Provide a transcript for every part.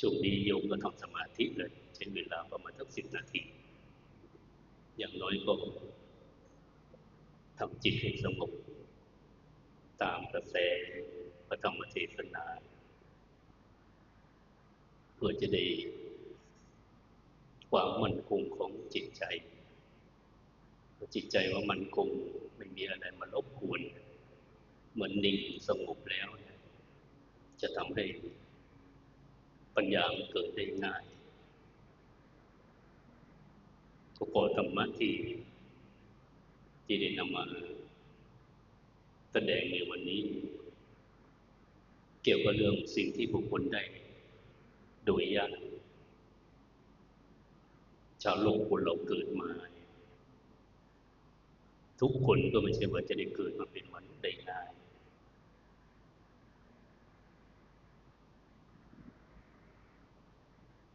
ช่วงนี้โยมก็ทำสมาธิเลยใช้เวลาประมาณสักสิบนาที อย่างน้อยก็ทำจิตให้สงบตามกระแสพระธรรมเทศนาเพื่อจะได้ความมั่นคงของจิตใจ จิตใจว่ามันคงไม่มีอะไรมารบกวน เหมือนนิ่งสงบแล้ว จะทำให้ ปัญญามันเกิดได้ง่ายทุกธรรมะที่ที่ได้นำมาแสดงในวันนี้ เกี่ยวกับเรื่องสิ่งที่บุคคลได้ โดยยากชาวโลกคนเราเกิดมา ทุกคนก็ไม่ใช่ว่าจะได้เกิดมาเป็นมนุษย์ได้ง่าย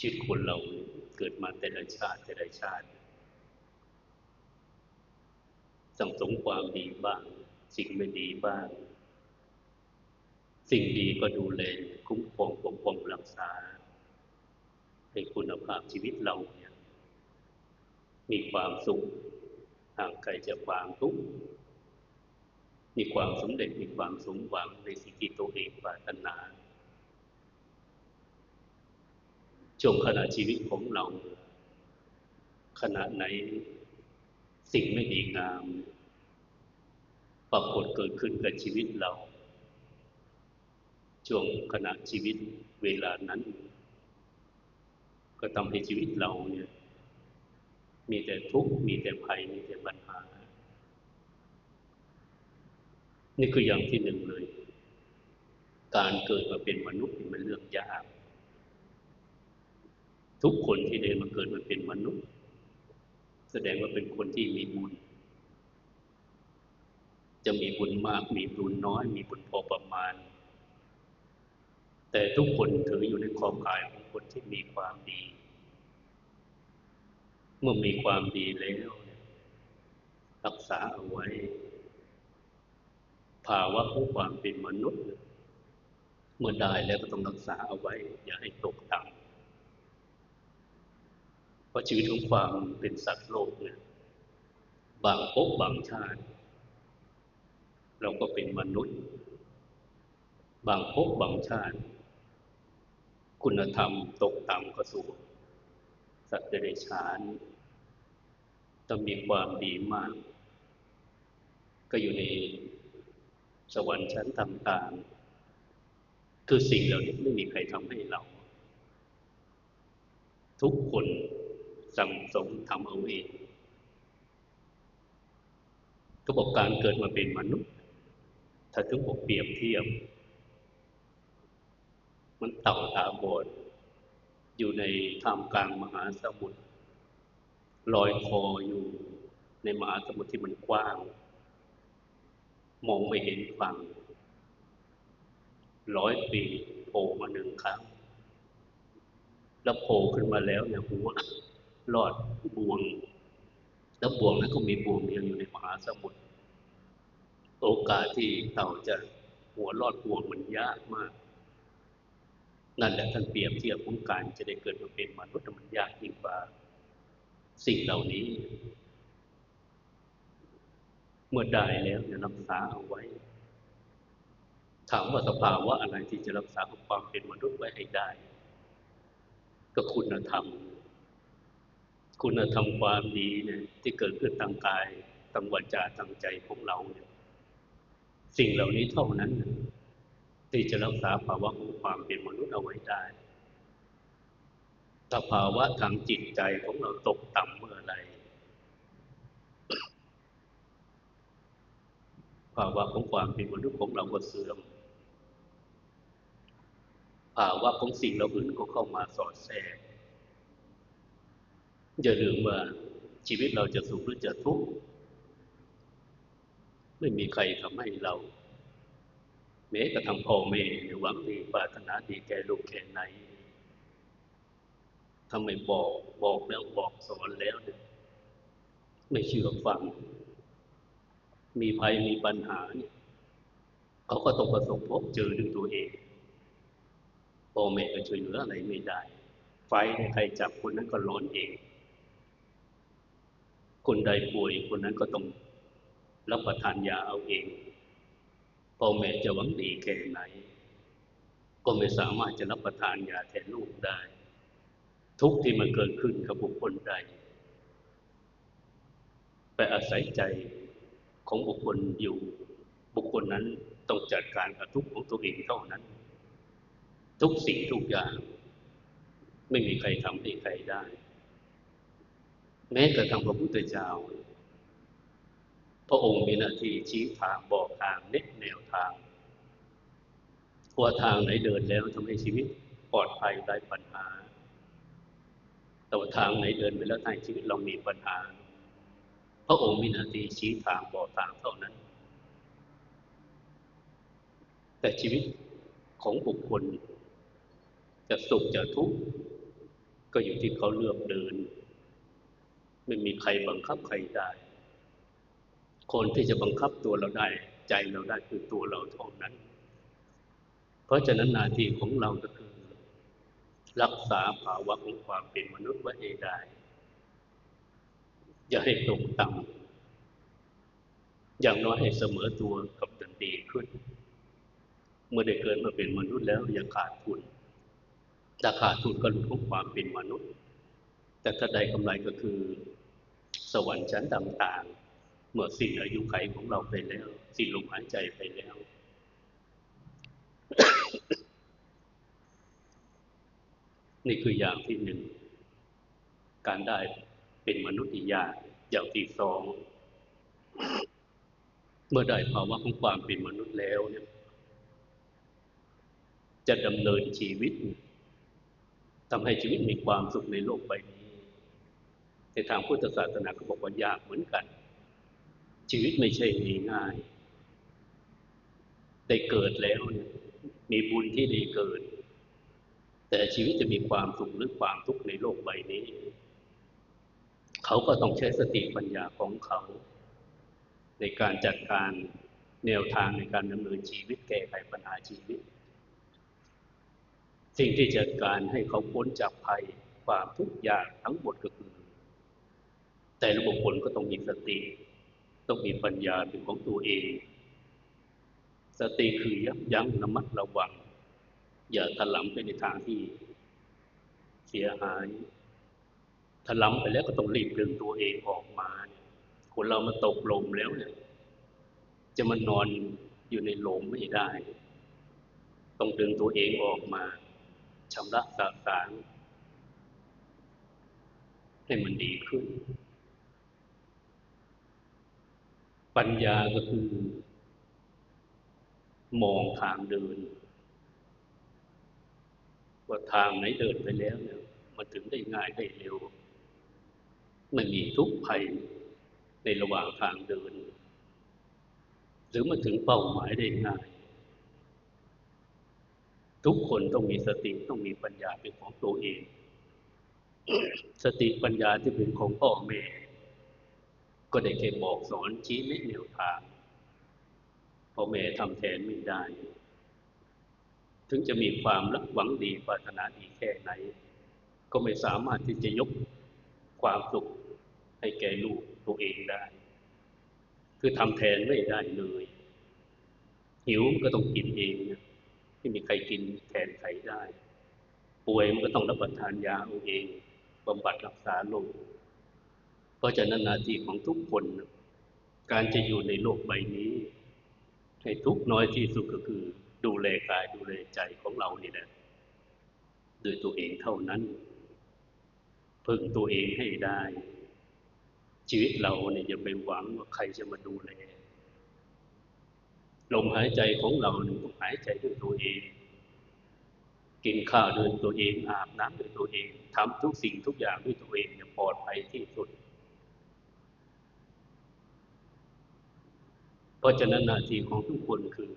ชีวิตคนเราเกิดมาแต่ละชาติแต่ละชาติ สั่งสมความดีบ้าง สิ่งไม่ดีบ้าง สิ่งดีก็ดูแลคุ้มครองปกป้องรักษาให้คุณภาพชีวิตเราเนี่ยมีความสุขห่างไกลจากความทุกข์มีความสำเร็จมีความสมหวังในสิ่งที่ตัวเองปรารถนา ช่วงขณะชีวิตของเรา ขณะไหนสิ่งไม่ดีงาม ปรากฏเกิดขึ้นกับชีวิตเรา ช่วงขณะชีวิตเวลานั้น ก็ทำให้ชีวิตเราเนี่ย มีแต่ทุกข์มีแต่ภัยมีแต่ปัญหา นี่คืออย่างที่หนึ่งเลย การเกิดมาเป็นมนุษย์มันเรื่องยาก ทุกคนที่เดินมาเกิดมาเป็นมนุษย์ แสดงว่าเป็นคนที่มีบุญ จะมีบุญมากมีบุญน้อย มีบุญพอประมาณ แต่ทุกคนถืออยู่ในขอบข่ายของคนที่มีความดี เมื่อมีความดีแล้วรักษาเอาไว้ ภาวะของความเป็นมนุษย์ เมื่อได้แล้วก็ต้องรักษาเอาไว้ อย่าให้ตกต่ำ เพราะชีวิตของความเป็นสัตว์โลกเนี่ยบางภพบางชาติ เราก็เป็นมนุษย์ บางภพบางชาติ คุณธรรมตกต่ำก็สูงสัตว์เดรัจฉานต้องมีความดีมาก ก็อยู่ในสวรรค์ชั้นต่างๆ คือสิ่งเหล่านี้ไม่มีใครทำให้เรา ทุกคน สั่งสมทำเอาเองก็บอกการเกิดมาเป็นมนุษย์ ถ้าถึงบอกเปรียบเทียบ มันเต่าตาบอดอยู่ในท่ามกลางมหาสมุทรลอยคออยู่ในมหาสมุทรที่มันกว้าง มองไม่เห็นฝั่งร้อยปีโผล่มาหนึ่งครั้ง แล้วโผล่ขึ้นมาแล้วเนี่ยหัว รอดบ่วง แล้วบ่วงนั้นก็มีบ่วงเดียวอยู่ในมหาสมุทรโอกาสที่เต่าจะหัวรอดบ่วงมันยากมาก นั่นแหละท่านเปรียบเทียบของการจะได้เกิดมาเป็นมนุษย์มันยากยิ่งกว่าสิ่งเหล่านี้ เมื่อได้แล้วเนี่ยรักษาเอาไว้ ถามว่าสภาวะอะไรที่จะรักษาความเป็นมนุษย์ไว้ให้ได้ ก็คุณธรรม คุณธรรมความดีเนี่ยที่เกิดขึ้นทางกายทางวาจาทางใจของเราเนี่ยสิ่งเหล่านี้เท่านั้น ที่จะรักษาภาวะของความเป็นมนุษย์เอาไว้ได้ถ้าภาวะทางจิตใจของเราตกต่ำเมื่อไรภาวะของความเป็นมนุษย์ของเราก็เสื่อมภาวะของสิ่งเราอื่นก็เข้ามาสอดแทรก อย่าลืมว่าชีวิตเราจะสุขหรือจะทุกข์ไม่มีใครทำให้เราแม้กระทั่งพ่อแม่หวังดีปรารถนาดีแก่ลูกแก่ไหนทำไมบอกบอกแล้วบอกสอนแล้วเนี่ยไม่เชื่อฟัง มีภัยมีปัญหาเนี่ยเขาก็ต้องประสบพบเจอด้วยตัวเองพ่อแม่ก็ช่วยเหลืออะไรไม่ได้ ไฟใครจับคนนั้นก็ร้อนเอง คนใดป่วยคนนั้นก็ต้องรับประทานยาเอาเองพ่อแม่จะหวังดีแค่ไหน ก็ไม่สามารถจะรับประทานยาแทนลูกได้ ทุกที่มันเกิดขึ้นกับบุคคลใด ไปอาศัยใจของบุคคลอยู่ บุคคลนั้นต้องจัดการกับทุกข์ของตัวเองเท่านั้น ทุกสิ่งทุกอย่าง ไม่มีใครทำให้ใครได้ แม้กระทั่งพระพุทธเจ้า พระองค์มีหน้าที่ชี้ทางบอกทางเน็แนวทางว่าทางไหนเดินแล้วทำให้ชีวิตปลอดภัยไร้ปัญหา แต่ว่าทางไหนเดินไปแล้วทางชีวิตเรามีปัญหา พระองค์มีหน้าที่ชี้ทางบอกทางเท่านั้น แต่ชีวิตของบุคคล จะสุขจะทุกข์ก็อยู่ที่เขาเลือกเดิน ไม่มีใครบังคับใครได้ คนที่จะบังคับตัวเราได้ ใจเราได้คือตัวเราเท่านั้น เพราะฉะนั้นหน้าที่ของเราก็คือ รักษาภาวะของความเป็นมนุษย์ไว้ให้ได้ อย่าให้ตกต่ำอย่างน้อยให้เสมอตัวกับจนดีขึ้น เมื่อได้เกิดมาเป็นมนุษย์แล้วอย่าขาดทุนถ้าขาดทุนก็หลุดของความเป็นมนุษย์ แต่ถ้าได้กำไรก็คือ สวรรค์ชั้นต่างๆเมื่อสิ้นอายุไขของเราไปแล้ว สิ้นลมหายใจไปแล้ว นี่คืออย่างที่หนึ่ง การได้เป็นมนุษย์อีกอย่างอย่างที่สอง เมื่อได้ภาวะของความเป็นมนุษย์แล้วเนี่ย จะดำเนินชีวิตทำให้ชีวิตมีความสุขในโลกใบนี้ ในทางพุทธศาสนาก็บอกว่ายากเหมือนกัน ชีวิตไม่ใช่ง่ายได้เกิดแล้วเนี่ยมีบุญที่ได้เกิด แต่ชีวิตจะมีความสุขหรือความทุกข์ในโลกใบนี้ เขาก็ต้องใช้สติปัญญาของเขา ในการจัดการแนวทางในการดำเนินชีวิตแก้ไขปัญหาชีวิต สิ่งที่จัดการให้เขาพ้นจากภัยความทุกข์ยากทั้งหมดก็คือ แต่ละบุคคลก็ต้องมีสติ ต้องมีปัญญาเป็นของตัวเอง สติคือยับยั้งระมัดระวัง อย่าถลำไปในทางที่เสียหายถลำไปแล้วก็ต้องรีบดึงตัวเองออกมาเนี่ยคนเรามาตกลมแล้วเนี่ย จะมานอนอยู่ในหลมไม่ได้ ต้องดึงตัวเองออกมาชำระสาสางให้มันดีขึ้น ปัญญาก็คือ มองทางเดิน ว่าทางไหนเดินไปแล้วเนี่ยมันถึงได้ง่ายได้เร็วไม่มีทุกข์ภัยในระหว่างทางเดิน หรือมาถึงเป้าหมายได้ง่าย ทุกคนต้องมีสติต้องมีปัญญาเป็นของตัวเอง สติปัญญาที่เป็นของพ่อแม่ ก็ได้แค่บอกสอนชี้แนะแนวทางพ่อแม่ทำแทนไม่ได้ ถึงจะมีความรักหวังดีปรารถนาดีแค่ไหน ก็ไม่สามารถที่จะยกความสุขให้แก่ลูกตัวเองได้ คือทำแทนไม่ได้เลย หิวก็ต้องกินเองนะไม่มีใครกินแทนใครได้ ป่วยมันก็ต้องรับประทานยาเอาเองบำบัดรักษาโรค เพราะฉะนั้นหน้าที่ของทุกคน การจะอยู่ในโลกใบนี้ ให้ทุกน้อยที่สุดก็คือ ดูแลกายดูแลใจของเรานี่แหละด้วยตัวเองเท่านั้นพึ่งตัวเองให้ได้ ชีวิตเราเนี่ยอย่าไปหวังว่าใครจะมาดูแลลมหายใจของเราเนี่ยต้องหายใจด้วยตัวเอง กินข้าวด้วยตัวเองอาบน้ำด้วยตัวเองทำทุกสิ่งทุกอย่างด้วยตัวเองเนี่ยปลอดภัยที่สุด เพราะฉะนั้นหน้าที่ของทุกคนคือ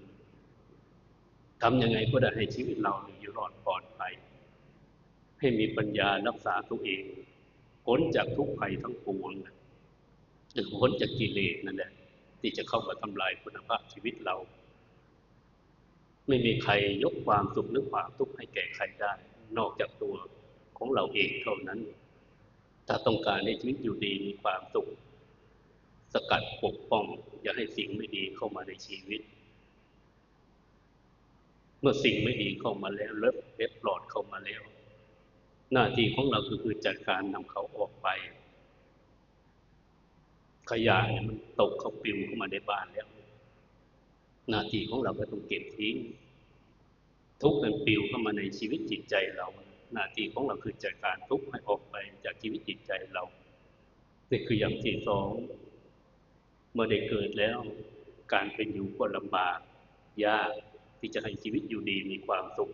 ทำยังไงก็ได้ให้ชีวิตเราอยู่รอดปลอดภัยให้มีปัญญารักษาตัวเองพ้นจากทุกภัยทั้งปวงหรือพ้นจากกิเลสนั่นแหละที่จะเข้ามาทำลายคุณภาพชีวิตเรา ไม่มีใครยกความสุขหรือความทุกข์ให้แก่ใครได้ นอกจากตัวของเราเองเท่านั้น ถ้าต้องการให้ชีวิตอยู่ดีมีความสุข สกัดปกป้อง อย่าให้สิ่งไม่ดีเข้ามาในชีวิต เมื่อสิ่งไม่ดีเข้ามาแล้วเลิฟเล็บปลอดเข้ามาแล้ว หน้าที่ของเราคือคือจัดการนำเขาออกไป ขยะเนี่ยมันตกเขาปิวเข้ามาในบ้านแล้ว หน้าที่ของเราก็ต้องเก็บทิ้งทุกข์มันปิวเข้ามาในชีวิตจิตใจเรา หน้าที่ของเราคือจัดการทุกข์ให้ออกไปจากชีวิตจิตใจเรา นี่คืออย่างที่สอง เมื่อได้เกิดแล้วการเป็นอยู่ก็ลำบากยากที่จะให้ชีวิตอยู่ดีมีความสุข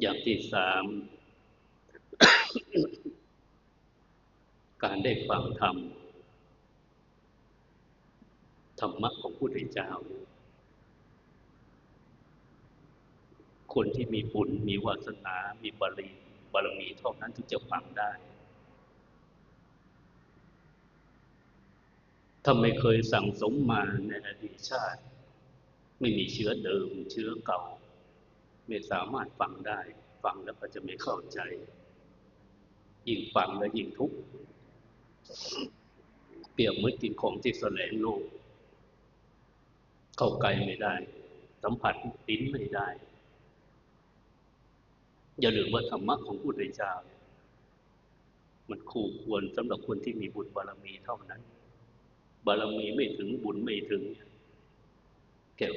อย่างที่สาม การได้ฟังธรรมธรรมะของผู้ใดเจ้า คนที่มีบุญมีวาสนา มีบารมีบารมีเท่านั้นที่จะฟังได้ ถ้าไม่เคยสั่งสมมาในอดีตชาติ ไม่มีเชื้อเดิม เชื้อเก่า ไม่สามารถฟังได้ ฟังแล้วก็จะไม่เข้าใจ ยิ่งฟังแล้วยิ่งทุกข์เปรียบเหมือนกินของที่แสลงโลก เข้าใกล้ไม่ได้ สัมผัสปิ้นไม่ได้ อย่าลืมว่าธรรมะของผู้ใดเจ้า มันคู่ควรสำหรับคนที่มีบุญบารมีเท่านั้น บารมีไม่ถึงบุญไม่ถึงแก่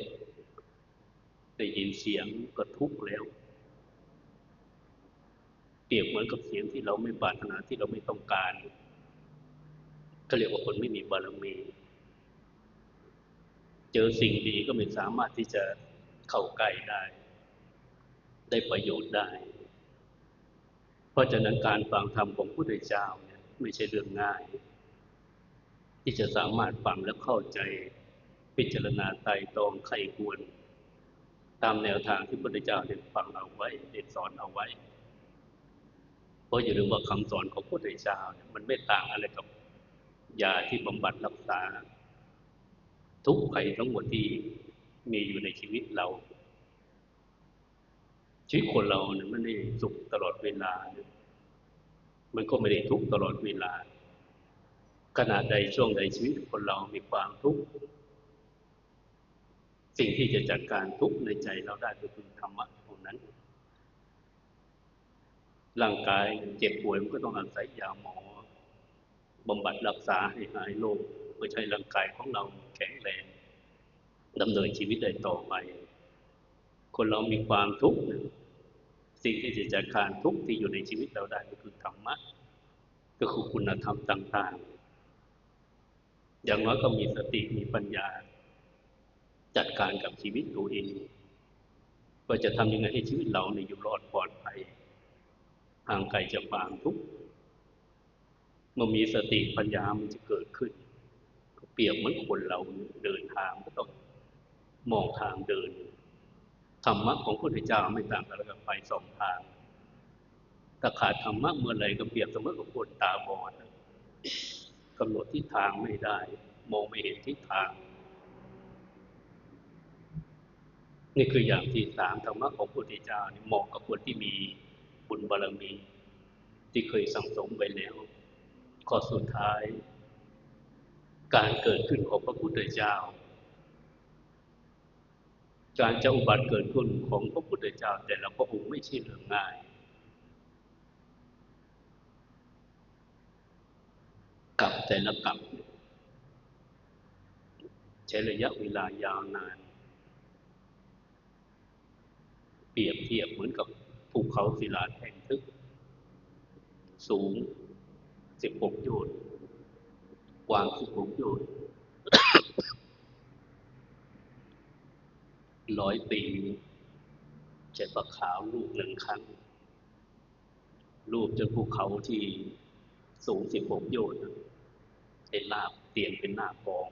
ได้ยินเสียงก็ทุกข์แล้ว เปรียบเหมือนกับเสียงที่เราไม่ปรารถนาที่เราไม่ต้องการก็เรียกว่าคนไม่มีบารมี เจอสิ่งดีก็ไม่สามารถที่จะเข้าใกล้ได้ ได้ประโยชน์ได้ เพราะฉะนั้นการฟังธรรมของผู้ใดเจ้าเนี่ยไม่ใช่เรื่องง่าย ที่จะสามารถฟังและเข้าใจพิจารณาไต่ตองไข้ควร ตามแนวทางที่พระพุทธเจ้าได้ฟังเอาไว้ได้สอนเอาไว้ เพราะอย่าลืมว่าคำสอนของพระพุทธเจ้าเนี่ยมันไม่ต่างอะไรกับยาที่บำบัดรักษา ทุกภัยทั้งหมดที่มีอยู่ในชีวิตเรา ชีวิตคนเราเนี่ยไม่ได้สุขตลอดเวลา มันก็ไม่ได้ทุกตลอดเวลา ขณะใดช่วงใดชีวิตคนเรามีความทุกข์สิ่งที่จะจัดการทุกข์ในใจเราได้ก็คือธรรมะเท่านั้น ร่างกายเจ็บป่วยมันก็ต้องอาศัยยาหมอบำบัดรักษาให้หายโรคเพื่อใช้ร่างกายของเราแข็งแรงดำเนินชีวิตได้ต่อไป คนเรามีความทุกข์สิ่งที่จะจัดการทุกข์ที่อยู่ในชีวิตเราได้ก็คือธรรมะก็คือคุณธรรมต่าง ๆ อย่างน้อยก็มีสติมีปัญญา จัดการกับชีวิตตัวเองว่าจะทำยังไงให้ชีวิตเราในอยู่รอดปลอดภัยห่างไกลจากความทุกข์เมื่อมีสติปัญญามันจะเกิดขึ้นเปรียบเหมือนคนเราเดินทางก็ต้องมองทางเดินธรรมะของพระพุทธเจ้าไม่ต่างกันกับไฟสองทางถ้าขาดธรรมะเมื่อไรก็เปรียบเสมอกับคนตาบอด กำหนดทิศทางไม่ได้ มองไม่เห็นทิศทาง นี่คืออย่างที่สามธรรมะของพระพุทธเจ้านี่เหมาะกับคนที่มีบุญบารมี ที่เคยสังสมไปแล้วข้อสุดท้าย การเกิดขึ้นของพระพุทธเจ้า การจะอุบัติเกิดขึ้นของพระพุทธเจ้า แต่ละพระองค์ไม่ใช่เรื่องง่าย กลับแต่ละกลับ ใช้ระยะเวลายาวนาน เปรียบเทียบเหมือนกับภูเขาศิลาแท่งทึก สูงสิบหกโยชน์กว้างสิบหกโยชน์ร้อยปีใช้ปลาขาวลูกหนึ่งครั้งลูกจนภูเขาที่สูงสิบหกโยชน์ เป็นลาบเตียนเป็นหน้าฟอง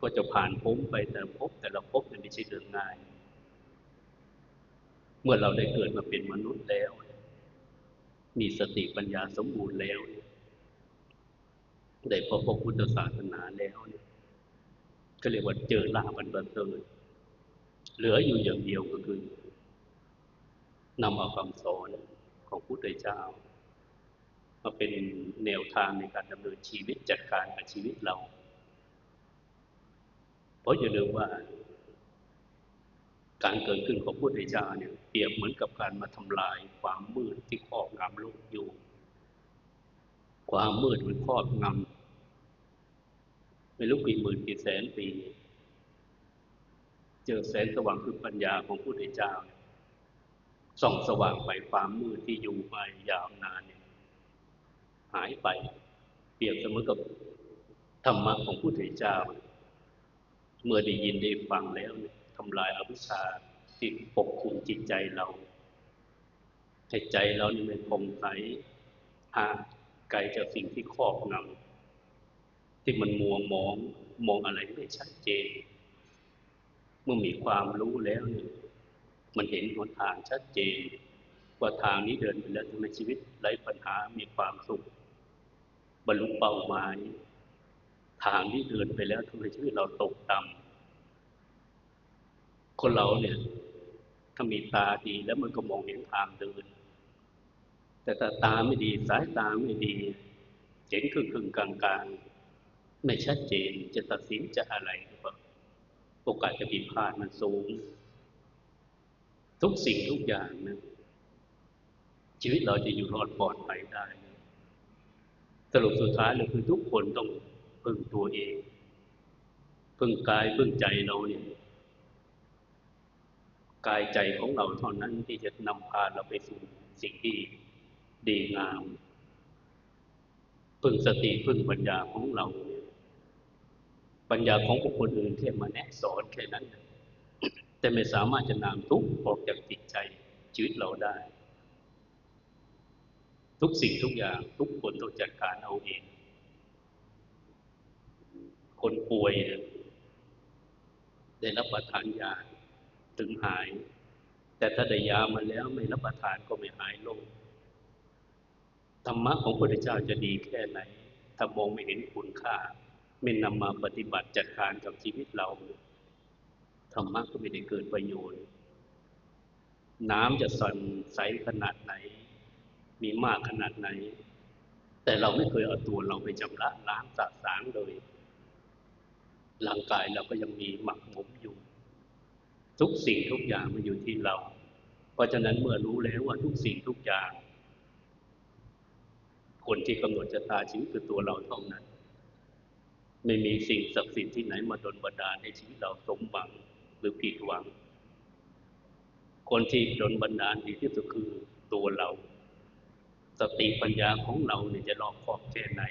ก็จะผ่านพ้มไปแต่พบแต่ละพบไม่ใช่เรื่องง่าย เมื่อเราได้เกิดมาเป็นมนุษย์แล้ว มีสติปัญญาสมบูรณ์แล้วได้พบพระพุทธศาสนาแล้วเนี่ยก็เรียกว่าเจอลาบันเบอร์เตอร์เหลืออยู่อย่างเดียวก็คือนำเอาคำสอนของพุทธเจ้า มาเป็นแนวทางในการดำเนินชีวิตจัดการกับชีวิตเรา เพราะอย่าลืมว่า การเกิดขึ้นของพุทธเจ้าเนี่ยเปรียบเหมือนกับการมาทำลายความมืดที่ครอบงำโลกอยู่ ความมืดมันครอบงำไม่รู้กี่หมื่นกี่แสนปี เจอแสงสว่างคือปัญญาของพุทธเจ้าส่องสว่างไปความมืดที่อยู่ไปยาวนาน หายไป เปรียบเสมอกับธรรมะของผู้เถรเจ้า เมื่อได้ยินได้ฟังแล้วทำลายอวิชชาที่ปกคลุมจิตใจเราให้ใจเรานี่เป็นผ่องใสห่างไกลจากสิ่งที่ครอบงำที่มันมัวมองมองอะไรไม่ชัดเจน เมื่อมีความรู้แล้วเนี่ยมันเห็นหนทางชัดเจน ว่าทางนี้เดินไปแล้วทำไมชีวิตไร้ปัญหามีความสุข บรรลุเป้าหมาย ทางที่เดินไปแล้วทำไมชีวิตเราตกต่ำคนเราเนี่ย ถ้ามีตาดีแล้วมันก็มองเห็นทางเดิน แต่ถ้าตาไม่ดีสายตาไม่ดีเห็นครึ่งครึ่งกลางกลางไม่ชัดเจนจะตัดสินจะอะไรหรือเปล่าโอกาสจะผิดพลาดมันสูง ทุกสิ่งทุกอย่างนะชีวิตเราจะอยู่รอดปลอดภัยได้ สรุปสุดท้ายเลยคือทุกคนต้องพึ่งตัวเอง พึ่งกายพึ่งใจเราเนี่ยกายใจของเราเท่านั้นที่จะนำพาเราไปสู่สิ่งที่ดีงาม พึ่งสติพึ่งปัญญาของเรา ปัญญาของบุคคลอื่นแค่มาแนะสอนแค่นั้น แต่ไม่สามารถจะนำทุกออกจากจิตใจชีวิตเราได้ ทุกสิ่งทุกอย่าง ทุกคนต้องจัดการเอาเอง คนป่วยได้รับประทานยาถึงหาย แต่ถ้าได้ยามาแล้วไม่รับประทานก็ไม่หายโรคธรรมะของพระพุทธเจ้าจะดีแค่ไหน ถ้ามองไม่เห็นคุณค่า ไม่นำมาปฏิบัติจัดการกับชีวิตเราธรรมะก็ไม่ได้เกิดประโยชน์ น้ำจะสั่นใสขนาดไหน มีมากขนาดไหน แต่เราไม่เคยเอาตัวเราไปจำระล้างสะสางเลยร่างกายเราก็ยังมีหมักหมมอยู่ ทุกสิ่งทุกอย่างมันอยู่ที่เรา เพราะฉะนั้นเมื่อรู้แล้วว่าทุกสิ่งทุกอย่าง คนที่กำหนดชะตาชีวิตคือตัวเราเท่านั้น ไม่มีสิ่งศักดิ์สิทธิ์ที่ไหนมาดลบันดาลให้ชีวิตเราสมหวังหรือผิดหวัง คนที่ดนบันดาลดีที่สุดคือตัวเรา สติปัญญาของเราเนี่ยจะรอบคอบแค่ไหน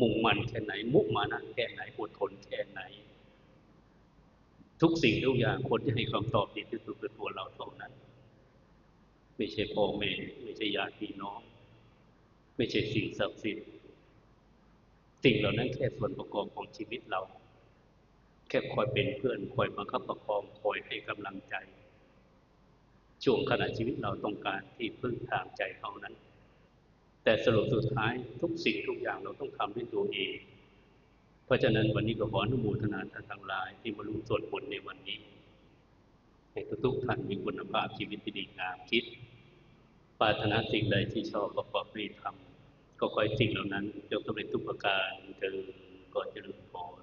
มุ่งมั่นแค่ไหน มุกมานะแค่ไหนอดทนแค่ไหน ทุกสิ่งทุกอย่างคนที่ให้คำตอบดีที่สุดคือตัวเราเท่านั้น ไม่ใช่พ่อแม่ไม่ใช่ญาติพี่น้อง ไม่ใช่สิ่งศักดิ์สิทธิ์สิ่งเหล่านั้นแค่ส่วนประกอบของชีวิตเรา แค่คอยเป็นเพื่อนคอยบังคับประคองคอยให้กำลังใจ ช่วงขณะชีวิตเราต้องการที่พึ่งทางใจเท่านั้น แต่สรุปสุดท้ายทุกสิ่งทุกอย่างเราต้องทำด้วยตัวเอง เพราะฉะนั้นวันนี้ก็ขออนุโมทนาท่านทั้งหลาย ที่มารู้ส่วนผลในวันนี้ให้ทุกท่านมีคุณภาพชีวิตที่ดีงามคิดปรารถนาสิ่งใดที่ชอบประกอบด้วยธรรมก็คอยสิ่งเหล่านั้นจงสำเร็จทุกประการเธอก็จะรู้พร